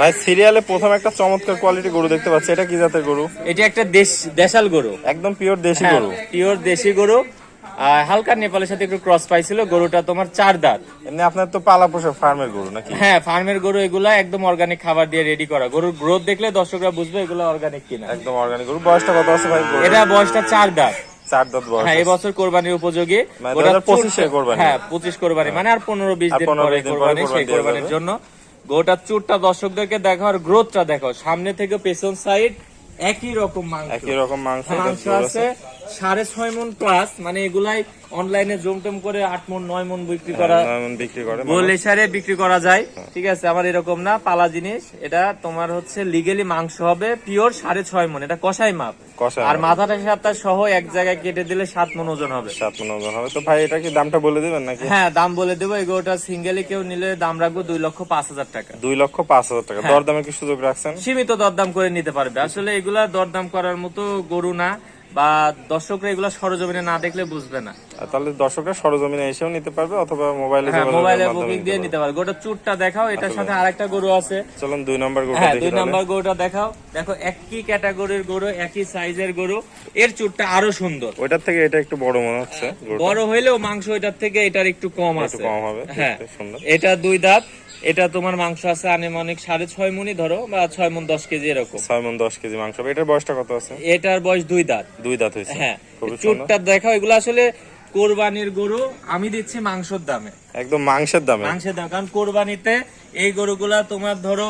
ভাই সিরিয়ালে প্রথম একটা চমৎকার কোয়ালিটি গরু দেখতে পাচ্ছি। এটা কি জাতের গরু? এটা একটা দেশ দেশাল গরু। একদম পিওর দেশি হ্যাঁ, গরু। পিওর দেশি গরু। আর হালকা নেপালের সাথে একটু ক্রস পাইছিল গরুটা তোমার চার দাঁত। এমনি আপনার তো পালা পোষা ফার্মের গরু নাকি? হ্যাঁ ফার্মের গরু এগুলা একদম অর্গানিক খাবার দিয়ে রেডি করা। গরুর গ্রোথ দেখলে দর্শকরা বুঝবে এগুলো অর্গানিক কিনা। একদম অর্গানিক গরু। বয়সটা কত আছে ভাই? এটা বয়সটা চার দাঁত। চার দাঁত বয়স হ্যাঁ এবছর কোরবানির উপযোগী। মানে 2025 এ কোরবানি। হ্যাঁ পঁচিশ কোরবানি। মানে আর পনেরো বিশ দিন 15 20 দিন পরে কোরবানি সেই কোরবানির জন্য। গোটার চুরটা দর্শকদেরকে দেখো আর গ্রোথটা দেখো। সামনে থেকে পেছন সাইড একই রকম মাংস। একই রকম মাংস মাংস আছে সাড়ে ছয় মন প্লাস মানে এগুলাই অনলাইনে জমটম করে আট মন নয় মন বিক্রি করা হ্যাঁ, বিক্রি করে গোল বিক্রি করা যায়। ঠিক আছে আমার এরকম না পালা জিনিস। এটা তোমার হচ্ছে লিগেলি মাংস হবে পিওর সাড়ে ছয় মন। এটা কষাই মাপ। আর মাথাটা সাতটা সহ এক জায়গায় কেটে দিলে সাত মন ওজন হবে। সাত মন ওজন হবে। তো ভাই এটা কি দামটা বলে দিবেন নাকি? হ্যাঁ দাম বলে দেবো। এগুলোটা সিঙ্গেলি কেউ নিলে দাম রাখব দুই লক্ষ পাঁচ হাজার টাকা। দুই লক্ষ পাঁচ হাজার টাকা। হ্যাঁ। দরদামে কি সুযোগ রাখছেন? সীমিত দরদাম করে নিতে পারবে। আসলে এগুলা দরদাম করার মতো গরু না। বা দর্শকরা এগুলা সরজমিনে না দেখলে বুঝবে না। তাহলে দর্শকরা সরজমিনে এসেও নিতে পারবে অথবা মোবাইলে হ্যাঁ মোবাইলে বুকিং দিয়ে নিতে পারবে। গোটা চুরটা দেখাও এটার সাথে আরেকটা গরু আছে। চলুন দুই নম্বর গরু হ্যাঁ দুই। নাম্বার গরুটা দেখাও। দেখো একই ক্যাটাগরির গরু একই সাইজের গরু। এর চুরটা আরও সুন্দর। ওইটার থেকে এটা একটু বড় মনে হচ্ছে বড় হইলেও মাংস এটার থেকে এটার একটু কম আছে। কম হবে হ্যাঁ সুন্দর। এটা দুই দাঁত। এটা তোমার মাংস আছে আনুমানিক সাড়ে ছয় মনি ধরো বা ছয় মন দশ কেজি এরকম। ছয় মন দশ কেজি মাংস। এটার বয়সটা কত আছে? এটার বয়স দুই দাঁত। দুই দাঁত হয়েছে। হ্যাঁ চোটটা দেখা এগুলো আসলে কোরবানির গরু আমি দিচ্ছি মাংসের দামে। একদম মাংসের দামে। মাংসের দাম কারণ কোরবানিতে এই গরুগুলা তোমার ধরো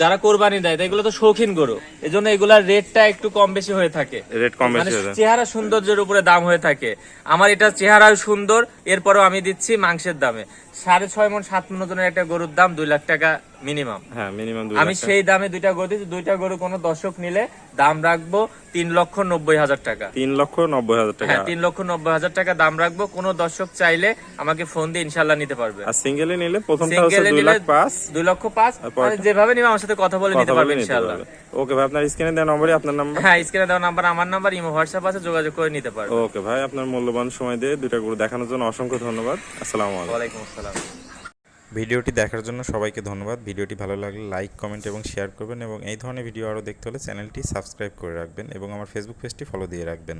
যারা কোরবানি দেয় এগুলো তো শৌখিন গরু। এই জন্য এগুলার রেটটা একটু কম বেশি হয়ে থাকে। রেট কম মানে বেশি হয়ে চেহারা সৌন্দর্যের উপরে দাম হয়ে থাকে। আমার এটা চেহারাও সুন্দর এরপরেও আমি দিচ্ছি মাংসের দামে। সাড়ে ছয় মন সাত মন ওজনের একটা গরুর দাম দুই লাখ টাকা মিনিমাম হ্যাঁ মিনিমাম আমি সেই দামে দুইটা গরু দিচ্ছি দুইটা গরু কোনো দর্শক নিলে দাম রাখব তিন লক্ষ নব্বই হাজার টাকা। তিন লক্ষ নব্বই হাজার টাকা। হ্যাঁ তিন লক্ষ নব্বই হাজার টাকা দাম রাখব। কোনো দর্শক চাইলে আমাকে ফোন দিয়ে ইনশাল্লাহ নিতে পারবে। আর সিঙ্গেলে নিলে প্রথমটা হচ্ছে দুই নিলে লাখ পাঁচ দুই লক্ষ পাঁচ। যেভাবে নিবে আমার সাথে কথা বলে নিতে কথা পারবে বলে নিতে ইনশাল্লাহ পারবে। ওকে ভাই আপনার স্ক্রিনে দেওয়া নম্বরই আপনার নাম্বার? হ্যাঁ স্ক্রিনে দেওয়া নাম্বার আমার নাম্বার ইমো হোয়াটসঅ্যাপ আছে যোগাযোগ করে নিতে পারবে। ওকে ভাই আপনার মূল্যবান সময় দিয়ে দুইটা গরু দেখানোর জন্য অসংখ্য ধন্যবাদ। আসসালামু আলাইকুম। ওয়ালাইকুম আসসালাম। ভিডিওটি দেখার জন্য সবাইকে ধন্যবাদ। ভিডিওটি ভালো লাগলে লাইক কমেন্ট এবং শেয়ার করবেন এবং এই ধরনের ভিডিও আরও দেখতে হলে চ্যানেলটি সাবস্ক্রাইব করে রাখবেন এবং আমার ফেসবুক পেজটি ফলো দিয়ে রাখবেন।